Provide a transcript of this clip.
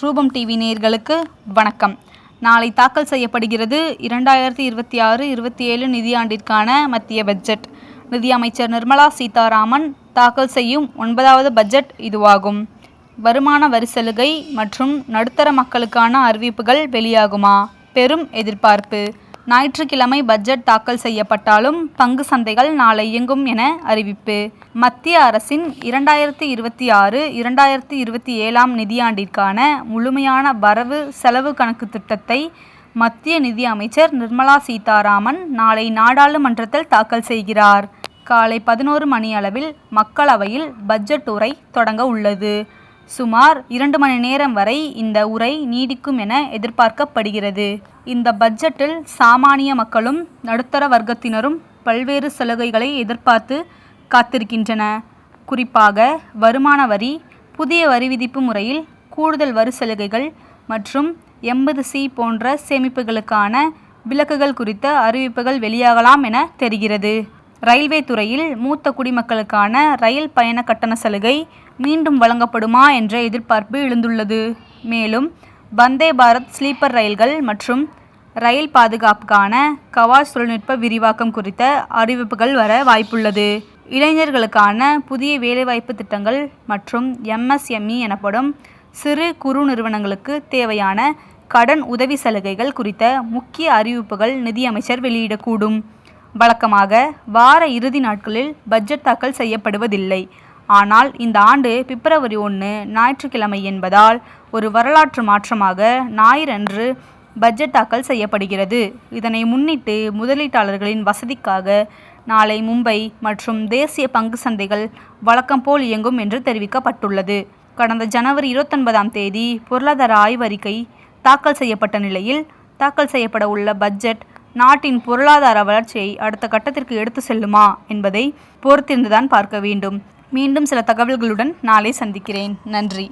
ரூபம் டிவி நேயர்களுக்கு வணக்கம். நாளை தாக்கல் செய்யப்படுகிறது இரண்டாயிரத்தி இருபத்தி ஆறு இருபத்தி ஏழு நிதியாண்டிற்கான மத்திய பட்ஜெட். நிதியமைச்சர் நிர்மலா சீதாராமன் தாக்கல் செய்யும் ஒன்பதாவது பட்ஜெட் இதுவாகும். வருமான வரி சலுகை மற்றும் நடுத்தர மக்களுக்கான அறிவிப்புகள் வெளியாகுமா? பெரும் எதிர்பார்ப்பு. ஞாயிற்றுக்கிழமை பட்ஜெட் தாக்கல் செய்யப்பட்டாலும் பங்கு சந்தைகள் நாளை இயங்கும் என அறிவிப்பு. மத்திய அரசின் இரண்டாயிரத்தி இருபத்தி ஆறு இரண்டாயிரத்தி இருபத்தி ஏழாம் நிதியாண்டிற்கான முழுமையான வரவு செலவு கணக்கு திட்டத்தை மத்திய நிதி அமைச்சர் நிர்மலா சீதாராமன் நாளை நாடாளுமன்றத்தில் தாக்கல் செய்கிறார். காலை பதினோரு மணி அளவில் மக்களவையில் பட்ஜெட் உரை தொடங்க உள்ளது. சுமார் இரண்டு மணி நேரம் வரை இந்த உரை நீடிக்கும் என எதிர்பார்க்கப்படுகிறது. இந்த பட்ஜெட்டில் சாமானிய மக்களும் நடுத்தர வர்க்கத்தினரும் பல்வேறு சலுகைகளை எதிர்பார்த்து காத்திருக்கின்றன. குறிப்பாக வருமான வரி புதிய வரி விதிப்பு முறையில் கூடுதல் வரி சலுகைகள் மற்றும் எண்பது சி போன்ற சேமிப்புகளுக்கான விலக்குகள் குறித்த அறிவிப்புகள் வெளியாகலாம் என தெரிகிறது. ரயில்வே துறையில் மூத்த குடிமக்களுக்கான ரயில் பயண கட்டண சலுகை மீண்டும் வழங்கப்படுமா என்ற எதிர்பார்ப்பு எழுந்துள்ளது. மேலும் வந்தே பாரத் ஸ்லீப்பர் ரயில்கள் மற்றும் ரயில் பாதுகாப்புக்கான கவாஸ் தொழில்நுட்ப விரிவாக்கம் குறித்த அறிவிப்புகள் வர வாய்ப்புள்ளது. இளைஞர்களுக்கான புதிய வேலைவாய்ப்பு திட்டங்கள் மற்றும் எம்எஸ்எம்இ எனப்படும் சிறு குறு நிறுவனங்களுக்கு தேவையான கடன் உதவி சலுகைகள் குறித்த முக்கிய அறிவிப்புகள் நிதியமைச்சர் வெளியிடக்கூடும். வழக்கமாக வார இறுதி நாட்களில் பட்ஜெட் தாக்கல் செய்யப்படுவதில்லை. ஆனால் இந்த ஆண்டு பிப்ரவரி ஒன்று ஞாயிற்றுக்கிழமை என்பதால் ஒரு வரலாற்று மாற்றமாக ஞாயிறன்று பட்ஜெட் தாக்கல் செய்யப்படுகிறது. இதனை முன்னிட்டு முதலீட்டாளர்களின் வசதிக்காக நாளை மும்பை மற்றும் தேசிய பங்கு சந்தைகள் வழக்கம் போல் இயங்கும் என்று தெரிவிக்கப்பட்டுள்ளது. கடந்த ஜனவரி இருபத்தொன்பதாம் தேதி பொருளாதார ஆய்வறிக்கை தாக்கல் செய்யப்பட்ட நிலையில் தாக்கல் செய்யப்பட உள்ள பட்ஜெட் நாட்டின் பொருளாதார வளர்ச்சியை அடுத்த கட்டத்திற்கு எடுத்து செல்லுமா என்பதை பொறுத்திருந்துதான் பார்க்க வேண்டும். மீண்டும் சில தகவல்களுடன் நாளை சந்திக்கிறேன். நன்றி.